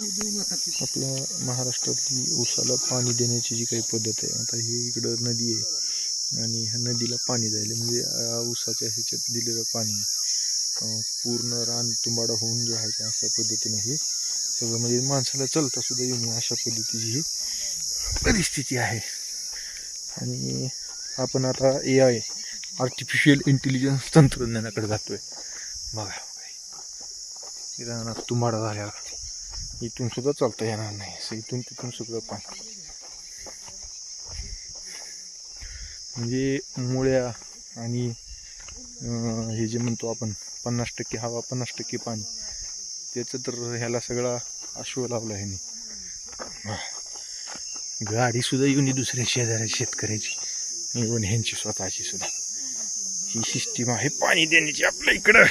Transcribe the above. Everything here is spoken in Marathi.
आपल्या महाराष्ट्रातली ऊसाला पाणी देण्याची जी काही पद्धत आहे आता ही इकडं नदी आहे आणि ह्या नदीला पाणी जायले म्हणजे ऊसाच्या ह्याच्यात दिलेलं पाणी पूर्ण रान तुंबाडा होऊन जे आहे ते अशा पद्धतीने हे सगळं म्हणजे माणसाला चालता सुद्धा येऊन अशा पद्धतीची ही परिस्थिती आहे. आणि आपण आता ए आय आर्टिफिशियल इंटेलिजन्स तंत्रज्ञानाकडे जातोय. बघा रानात तुंबाडा झाल्या इथून सुद्धा चालता येणार नाही. असं इथून तिथून सगळं पाणी. म्हणजे मुळ्या आणि हे जे म्हणतो आपण पन्नास टक्के हवा पन्नास टक्के पाणी त्याचं तर ह्याला सगळा अश्व लावला ह्याने. गाडी सुद्धा येऊन दुसऱ्या शेजाऱ्या शेतकऱ्याची येऊन ह्यांची स्वतःची सुद्धा. ही सिस्टीम आहे पाणी देण्याची आपल्या इकडं.